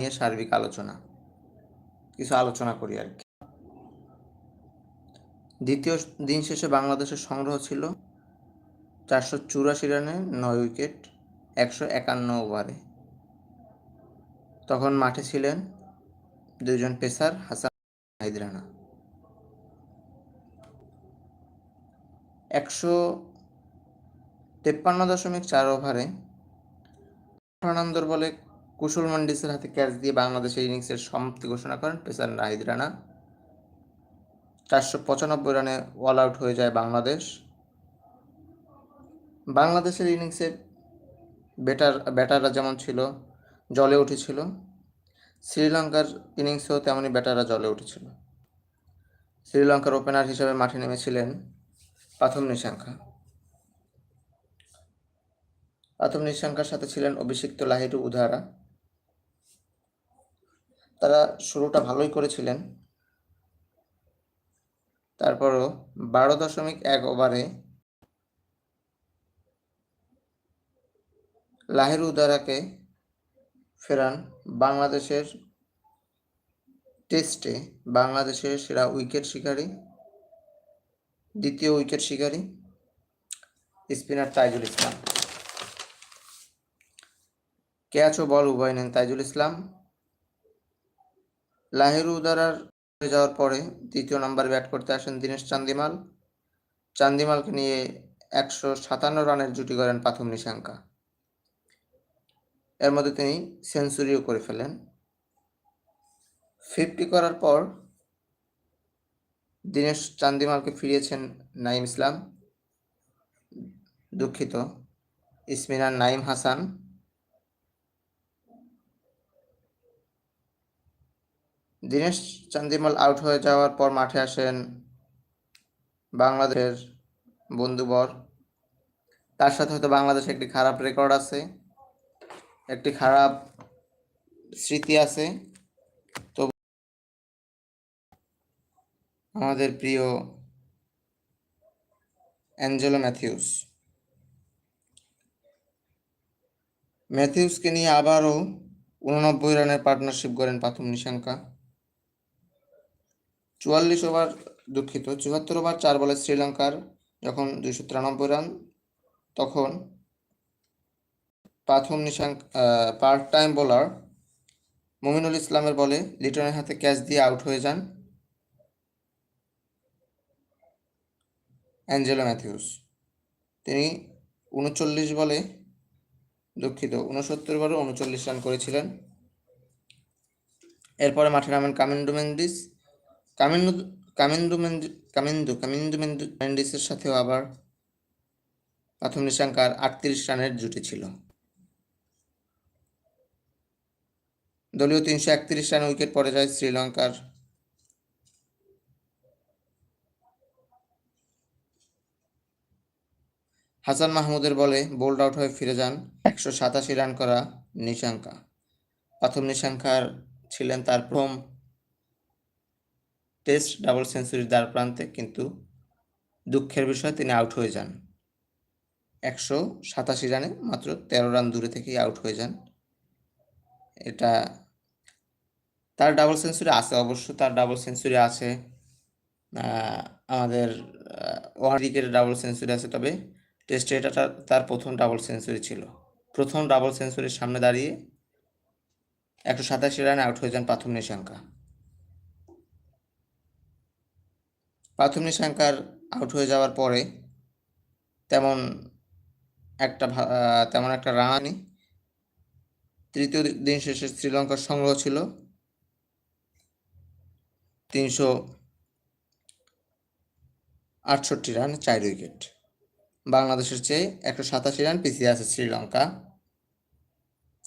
নিয়ে সার্বিক আলোচনা, কিছু আলোচনা করি আর কি। দ্বিতীয় দিন শেষে বাংলাদেশের সংগ্রহ ছিল চারশো চুরাশি রানে নয় উইকেট, একশো একান্ন ওভারে। তখন মাঠে ছিলেন দুইজন পেসার, হাসান নাহিদ একশো তেপ্পান্ন দশমিক চার ওভারে ফার্নান্দোর বলে কুশল মন্ডিসের হাতে ক্যাচ দিয়ে বাংলাদেশের ইনিংসের সমাপ্তি ঘোষণা করেন পেসার নাহিদ রানা। চারশো পঁচানব্বই রানে অল আউট হয়ে যায় বাংলাদেশ। বাংলাদেশের ইনিংসে ব্যাটার ব্যাটাররা যেমন ছিল, জলে উঠেছিল। শ্রীলঙ্কার ইনিংসেও তেমনই ব্যাটাররা জলে উঠেছিল। শ্রীলঙ্কার ওপেনার হিসেবে মাঠে নেমেছিলেন প্রথম নিশাঙ্কা। প্রথম নিশাঙ্কার সাথে ছিলেন অভিষিক্ত লাহিরু উধারা। তারা শুরুটা ভালোই করেছিলেন। তারপরও বারো দশমিক এক ওভারে লাহিরু উদারাকে ফেরান বাংলাদেশের টেস্টে, বাংলাদেশের সেরা উইকেট শিকারী, দ্বিতীয় উইকেট শিকারী, স্পিনার তাইজুল ইসলাম। ক্যাচ ও বল উভয় নেন তাইজুল ইসলাম। লাহিরু উদারার হয়ে যাওয়ার পরে দ্বিতীয় নাম্বার ব্যাট করতে আসেন দীনেশ চান্দিমাল। চান্দিমালকে নিয়ে একশো সাতান্ন রানের জুটি করেন প্রথম নিশাঙ্কা। এর মধ্যে তিনি সেঞ্চুরিও করে ফেলেন। ফিফটি করার পর দীনেশ চান্দিমালকে ফিরিয়েছেন নাইম ইসলাম। দুঃখিত, ইসমিনার নাইম হাসান। দীনেশ চান্দিমাল আউট হয়ে যাওয়ার পর মাঠে আসেন বাংলাদেশের বন্ধুবর তার সাথে হয়তো বাংলাদেশে একটি খারাপ রেকর্ড আছে, একটি খারাপ স্মৃতি আছে। তো আমাদের প্রিয় অ্যাঞ্জেলো ম্যাথিউস। ম্যাথিউসকে নিয়ে আবারও উননব্বই রানের পার্টনারশিপ করেন প্রথম নিশাঙ্কা। চুয়াল্লিশ ওভার দুঃখিত, চুয়াত্তর ওভার চার বলে শ্রীলঙ্কার যখন দুইশো তিরানব্বই রান, তখন প্রথম Nissanka part time bowler Mominul ইসলামের বলে লিটনের হাতে ক্যাচ দিয়ে আউট হয়ে যান অ্যাঞ্জেলো ম্যাথিউস। তিনি উনচল্লিশ বলে দুঃখিত, উনসত্তর বলে উনচল্লিশ রান করেছিলেন। এরপরে মাঠে নামেন কামিন্ডু মেন্ডিস। কামিন্দু কামিন্দু মেন্দি, কামিন্দু কামিন্দু মেন্ডু মেন্ডিসের সাথেও আবার প্রথম নিশাঙ্কার আটত্রিশ রানের জুটি ছিল। দলীয় তিনশো একত্রিশ রান উইকেট পড়ে যায় শ্রীলঙ্কার। হাসান মাহমুদের বলে বোল্ড আউট হয়ে ফিরে যান একশো সাতাশি রান করা নিশাঙ্কা। প্রথম নিশাঙ্কার ছিলেন তার প্রথম টেস্ট ডাবল সেঞ্চুরির দ্বার প্রান্তে কিন্তু দুঃখের বিষয় তিনি আউট হয়ে যান। একশো সাতাশি রানে মাত্র তেরো রান দূরে থেকেই আউট হয়ে যান। এটা তার ডাবল সেঞ্চুরি আছে, অবশ্য তার ডাবল সেঞ্চুরি আছে আমাদের ওয়ান উইকেটের ডাবল সেঞ্চুরি আছে, তবে টেস্টে এটা তার প্রথম ডাবল সেঞ্চুরি ছিল। প্রথম ডাবল সেঞ্চুরির সামনে দাঁড়িয়ে একশো সাতাশি রানে আউট হয়ে যান প্রাথম নিশাঙ্কা। প্রাথম নিশাঙ্কার আউট হয়ে যাওয়ার পরে তেমন একটা তেমন একটা রানই তৃতীয় দিন শেষে শ্রীলঙ্কার সংগ্রহ ছিল তিনশো আটষট্টি রান, চার উইকেট। বাংলাদেশের চেয়ে একশো সাতাশি রান পিছিয়ে আছে শ্রীলঙ্কা।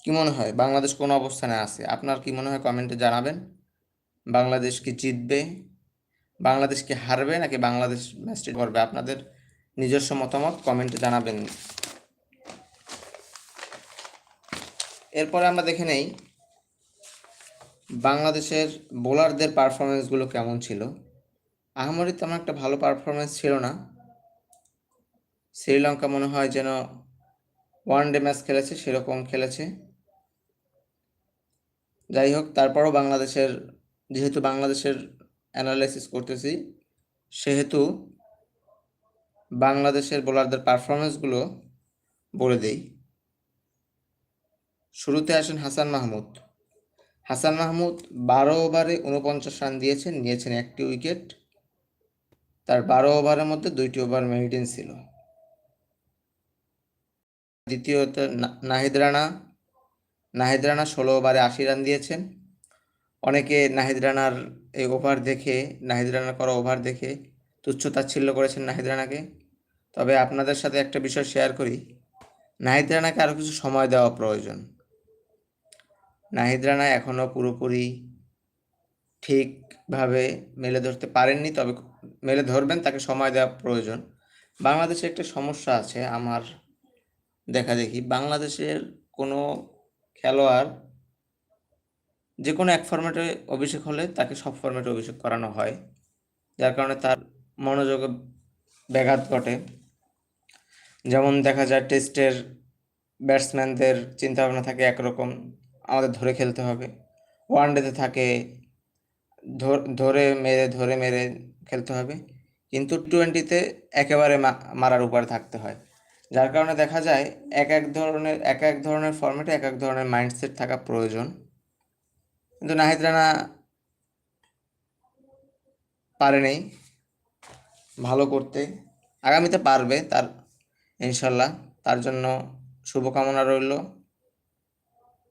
কি মনে হয়? বাংলাদেশ কোন অবস্থানে আছে? আপনার কি মনে হয়? কমেন্টে জানাবেন। বাংলাদেশ কি জিতবে? বাংলাদেশ কি হারবে নাকি বাংলাদেশ ম্যাচটি করবে? আপনাদের নিজস্ব মতামত কমেন্টে জানাবেন। এরপরে আমরা দেখে নেই বাংলাদেশের বোলারদের পারফরমেন্সগুলো কেমন ছিল। আহামরি তেমন একটা ভালো পারফরমেন্স ছিল না। শ্রীলঙ্কা মনে হয় যেন ওয়ান ডে ম্যাচ খেলেছে, সেরকম খেলেছে। যাই হোক, তারপরও বাংলাদেশের, যেহেতু বাংলাদেশের অ্যানালাইসিস করতেছি, সেহেতু বাংলাদেশের বোলারদের পারফরমেন্সগুলো বলে দেই। শুরুতে আসেন হাসান মাহমুদ। হাসান মাহমুদ বারো ওভারে উনপঞ্চাশ রান দিয়েছেন, নিয়েছেন একটি উইকেট তার বারো ওভারের মধ্যে দুইটি ওভার মেরিডিন ছিল। দ্বিতীয়ত নাহিদ রানা। নাহিদ রানা ষোলো ওভারে আশি রান দিয়েছেন। অনেকে নাহিদ রানার এই ওভার দেখে, নাহিদ রানার করা ওভার দেখে তুচ্ছ তাচ্ছিল্য করেছেন নাহিদ রানাকে। তবে আপনাদের সাথে একটা বিষয় শেয়ার করি। নাহিদ রানাকে আরও কিছু সময় দেওয়া প্রয়োজন। নাহিদ রানা এখনও পুরোপুরি ঠিকভাবে মেলে ধরতে পারেননি, তবে মেলে ধরবেন, তাকে সময় দেওয়া প্রয়োজন। বাংলাদেশে একটা সমস্যা আছে, আমার দেখা দেখি। বাংলাদেশের কোনো খেলোয়াড় যে কোনো এক ফরম্যাটে অভিষেক হলে তাকে সব ফরম্যাটে অভিষেক করানো হয়। যার কারণে তার মনোযোগে ব্যাঘাত ঘটে। যেমন দেখা যায় টেস্টের ব্যাটসম্যানদের চিন্তাভাবনা থাকে একরকম, আমাদের ধরে খেলতে হবে। ওয়ান ডেতে থাকে, ধরে মেরে ধরে মেরে খেলতে হবে। কিন্তু টোয়েন্টিতে একেবারে মারার উপরে থাকতে হয়। যার কারণে দেখা যায় এক এক ধরনের, এক এক ধরনের ফর্মেটে এক এক ধরনের মাইন্ডসেট থাকা প্রয়োজন। কিন্তু নাহিদ রানা পারেনি ভালো করতে। আগামীতে পারবে তার, ইনশাল্লাহ। তার জন্য শুভকামনা রইল।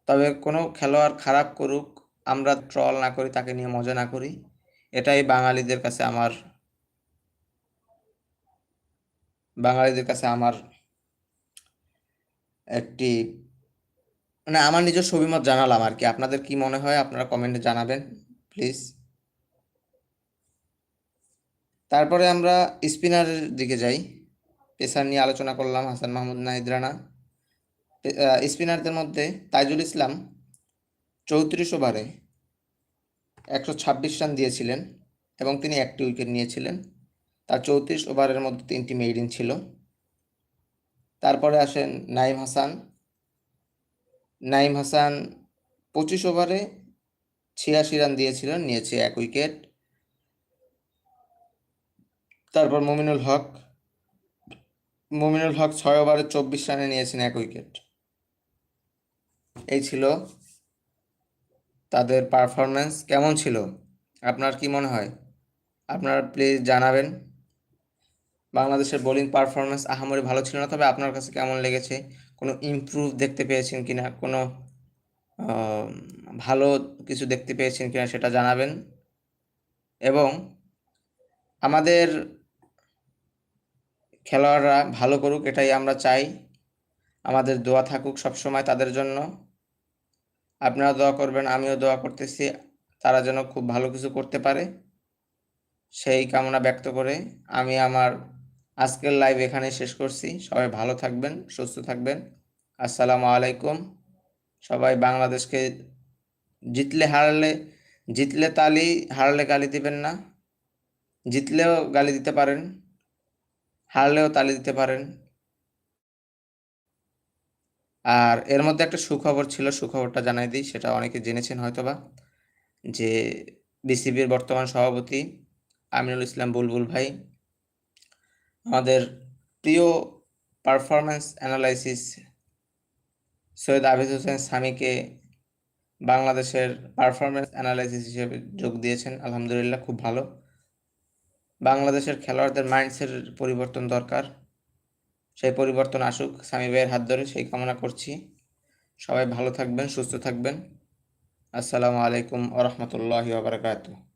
তবে কোনো খেলোয়াড় খারাপ করুক, আমরা ট্রল না করি, তাকে নিয়ে মজা না করি। এটাই বাঙালিদের কাছে আমার, বাঙালিদের কাছে আমার একটি মানে আমার নিজস্ব অভিমত জানালাম আর কি। আপনাদের কি মনে হয় আপনারা কমেন্টে জানাবেন প্লিজ তারপরে আমরা স্পিনারের দিকে যাই। পেসার নিয়ে আলোচনা করলাম, হাসান মাহমুদ, নাহিদ রানা। স্পিনারদের মধ্যে তাইজুল ইসলাম চৌত্রিশ ওভারে একশো ছাব্বিশ রান দিয়েছিলেন এবং তিনি একটি উইকেট নিয়েছিলেন। তার চৌত্রিশ ওভারের মধ্যে তিনটি মেইডিন ছিল। তারপরে আসেন নাইম হাসান নাইম হাসান পঁচিশ ওভারে ছিয়াশি রান দিয়েছিলেন, নিয়েছে এক উইকেট। তারপর মুমিনুল হক মুমিনুল হক ছয় ওভারে চব্বিশ রানে নিয়েছেন এক উইকেট। এই ছিল তাদের পারফরমেন্স কেমন ছিল? আপনার কি মনে হয়? আপনারা প্লিজ জানাবেন। বাংলাদেশের বোলিং পারফরমেন্স আহামরি ভালো ছিল না, তবে আপনার কাছে কেমন লেগেছে? কোনো ইমপ্রুভ দেখতে পেয়েছেন কি না কোনো ভালো কিছু দেখতে পেয়েছেন কিনা সেটা জানাবেন। এবং আমাদের খেলোয়াড়রা ভালো করুক, এটাই আমরা চাই। আমাদের দোয়া থাকুক সবসময় তাদের জন্য। আপনারা দোয়া করবেন, আমিও দোয়া করতেছি, তারা যেন খুব ভালো কিছু করতে পারে। সেই কামনা ব্যক্ত করে আমি আমার আজকের লাইভ এখানে শেষ করছি। সবাই ভালো থাকবেন, সুস্থ থাকবেন। আসসালামু আলাইকুম। সবাই বাংলাদেশকে জিতলে হারলে, জিতলে তালি, হারলে গালি দিবেন না। জিতলেও গালি দিতে পারেন, হারলেও তালি দিতে পারেন। আর এর মধ্যে একটা সুখবর ছিল, সুখবরটা জানাই দিই, সেটা অনেকে জেনেছেন হয়তোবা, যে বিসিবির বর্তমান সভাপতি আমিনুল ইসলাম বুলবুল ভাই আমাদের প্রিয় পারফরম্যান্স অ্যানালাইসিস সৈয়দ আবিদ হোসেন স্বামীকে বাংলাদেশের পারফরম্যান্স অ্যানালাইসিস হিসেবে যোগ দিয়েছেন। আলহামদুলিল্লাহ, খুব ভালো। বাংলাদেশের খেলোয়াড়দের মাইন্ডসেটের পরিবর্তন দরকার। সেই পরিবর্তন আসুক, স্বামী ভাইয়ের হাত ধরে সেই কামনা করছি। সবাই ভালো থাকবেন, সুস্থ থাকবেন। আসসালামু আলাইকুম আ রহমতুল্লাহি